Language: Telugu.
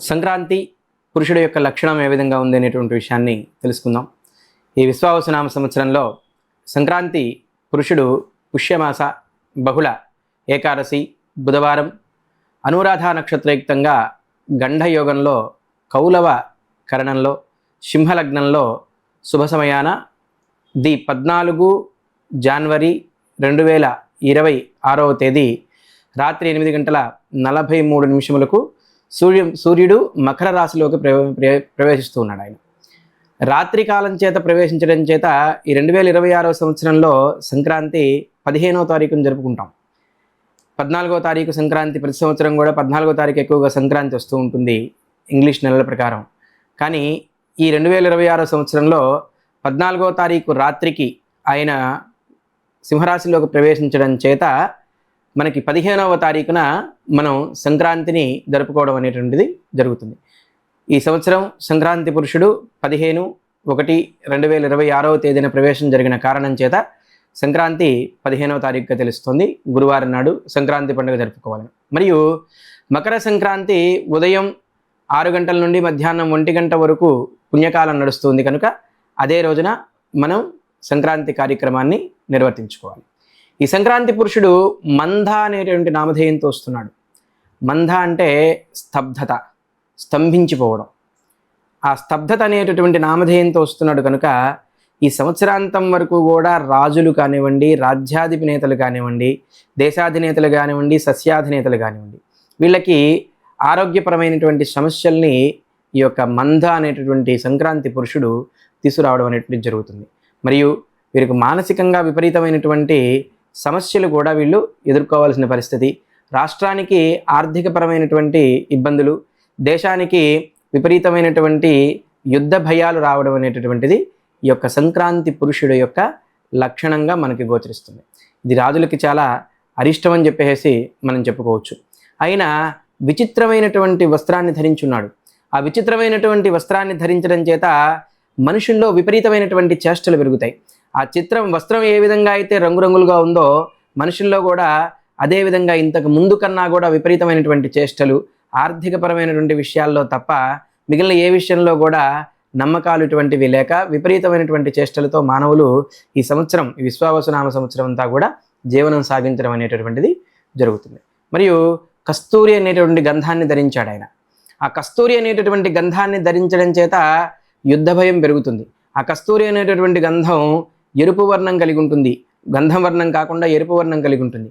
సంక్రాంతి పురుషుడు యొక్క లక్షణం ఏ విధంగా ఉంది అనేటువంటి విషయాన్ని తెలుసుకుందాం. ఈ విశ్వావసనామ సంవత్సరంలో సంక్రాంతి పురుషుడు పుష్యమాస బహుళ ఏకాదశి బుధవారం అనురాధ నక్షత్రయుక్తంగా గంఢయోగంలో కౌలవ కరణంలో సింహలగ్నంలో శుభ సమయాన ది పద్నాలుగు జనవరి రెండు వేల ఇరవై ఆరవ తేదీ రాత్రి ఎనిమిది గంటల నలభై మూడు నిమిషములకు సూర్యం సూర్యుడు మకర రాశిలోకి ప్రవేశిస్తూ ఉన్నాడు ఆయన. రాత్రి కాలం చేత ప్రవేశించడం చేత ఈ రెండు వేల ఇరవై ఆరో సంవత్సరంలో సంక్రాంతి పదిహేనో తారీఖును జరుపుకుంటాం. పద్నాలుగో తారీఖు సంక్రాంతి ప్రతి సంవత్సరం కూడా పద్నాలుగో తారీఖు ఎక్కువగా సంక్రాంతి వస్తూ ఉంటుంది ఇంగ్లీష్ నెలల ప్రకారం. కానీ ఈ రెండు వేల ఇరవై ఆరో సంవత్సరంలో పద్నాలుగో తారీఖు రాత్రికి ఆయన సింహరాశిలోకి ప్రవేశించడం చేత మనకి పదిహేనవ తారీఖున మనం సంక్రాంతిని జరుపుకోవడం అనేటువంటిది జరుగుతుంది. ఈ సంవత్సరం సంక్రాంతి పురుషుడు పదిహేను ఒకటి రెండు వేల ఇరవై ఆరవ తేదీన ప్రవేశం జరిగిన కారణం చేత సంక్రాంతి పదిహేనవ తారీఖుగా తెలుస్తుంది. గురువారం నాడు సంక్రాంతి పండుగ జరుపుకోవాలని మరియు మకర సంక్రాంతి ఉదయం ఆరు గంటల నుండి మధ్యాహ్నం ఒంటి గంట వరకు పుణ్యకాలం నడుస్తుంది కనుక అదే రోజున మనం సంక్రాంతి కార్యక్రమాన్ని నిర్వర్తించుకోవాలి. ఈ సంక్రాంతి పురుషుడు మంద అనేటువంటి నామధేయంతో వస్తున్నాడు. మంద అంటే స్తబ్దత స్తంభించిపోవడం. ఆ స్తబ్దత అనేటటువంటి నామధేయంతో వస్తున్నాడు కనుక ఈ సంవత్సరాంతం వరకు కూడా రాజులు కానివ్వండి రాజ్యాధినేతలు కానివ్వండి దేశాధినేతలు కానివ్వండి సస్యాధినేతలు కానివ్వండి వీళ్ళకి ఆరోగ్యపరమైనటువంటి సమస్యల్ని ఈ యొక్క మంద అనేటటువంటి సంక్రాంతి పురుషుడు తీసుకురావడం అనేటువంటిది జరుగుతుంది. మరియు వీరికి మానసికంగా విపరీతమైనటువంటి సమస్యలు కూడా వీళ్ళు ఎదుర్కోవాల్సిన పరిస్థితి. రాష్ట్రానికి ఆర్థికపరమైనటువంటి ఇబ్బందులు దేశానికి విపరీతమైనటువంటి యుద్ధ భయాలు రావడం అనేటటువంటిది ఈ యొక్క సంక్రాంతి పురుషుడు యొక్క లక్షణంగా మనకి గోచరిస్తుంది. ఇది రాజులకి చాలా అరిష్టం అని చెప్పేసి మనం చెప్పుకోవచ్చు. అయినా విచిత్రమైనటువంటి వస్త్రాన్ని ధరించున్నాడు. ఆ విచిత్రమైనటువంటి వస్త్రాన్ని ధరించడం చేత మనుషుల్లో విపరీతమైనటువంటి చేష్టలు పెరుగుతాయి. ఆ చిత్రం వస్త్రం ఏ విధంగా అయితే రంగురంగులుగా ఉందో మనుషుల్లో కూడా అదే విధంగా ఇంతకు ముందు కన్నా కూడా విపరీతమైనటువంటి చేష్టలు ఆర్థికపరమైనటువంటి విషయాల్లో తప్ప మిగిలిన ఏ విషయంలో కూడా నమ్మకాలు ఇటువంటివి లేక విపరీతమైనటువంటి చేష్టలతో మానవులు ఈ సంవత్సరం ఈ విశ్వావసునామ సంవత్సరం అంతా కూడా జీవనం సాగించడం అనేటటువంటిది జరుగుతుంది. మరియు కస్తూరి అనేటువంటి గంధాన్ని ధరించాడు ఆయన. ఆ కస్తూరి అనేటటువంటి గంధాన్ని ధరించడం చేత యుద్ధ భయం పెరుగుతుంది. ఆ కస్తూరి అనేటటువంటి గంధం ఎరుపు వర్ణం కలిగి ఉంటుంది. గంధం వర్ణం కాకుండా ఎరుపు వర్ణం కలిగి ఉంటుంది.